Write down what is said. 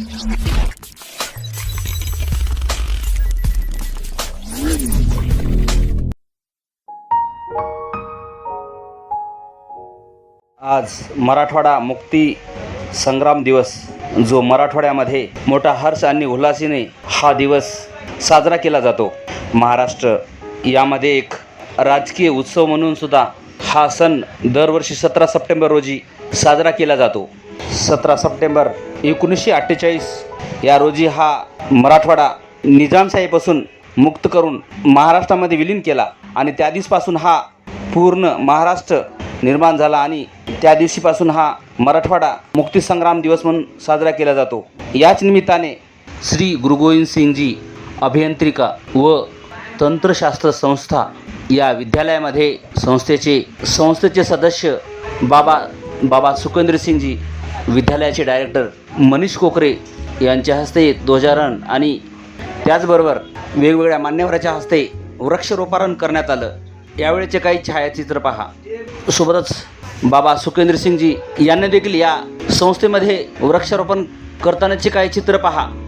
आज मराठवाडा मुक्ती संग्राम दिवस जो मराठवाड्यामध्ये मोठा हर्ष आणि उल्हासीने हा दिवस साजरा केला जातो. महाराष्ट्र यामध्ये एक राजकीय उत्सव म्हणून सुद्धा हा सण दरवर्षी सतरा सप्टेंबर रोजी साजरा केला जातो. सतरा सप्टेंबर एकोणीसशे अठ्ठेचाळीस. या रोजी हा मराठवाडा निजामशाहीपासून मुक्त करून महाराष्ट्रामध्ये विलीन केला आणि त्या दिवसपासून हा पूर्ण महाराष्ट्र निर्माण झाला आणि त्या दिवशीपासून हा मराठवाडा मुक्तीसंग्राम दिवस म्हणून साजरा केला जातो. याच निमित्ताने श्री गुरु गोविंद सिंगजी अभियांत्रिका व तंत्रशास्त्र संस्था या विद्यालयामध्ये संस्थेचे संस्थेचे सदस्य बाबा बाबा सुखेंद्र सिंगजी विद्यालयाचे डायरेक्टर मनीष कोकरे यांच्या हस्ते ध्वजारण आणि त्याचबरोबर वेगवेगळ्या मान्यवराच्या हस्ते वृक्षरोपारण करण्यात आलं. यावेळेचे काही छायाचित्र पहा. सोबतच बाबा सुखेंद्र सिंगजी यांनी देखील या संस्थेमध्ये वृक्षारोपण करतानाचे काही चित्र पहा.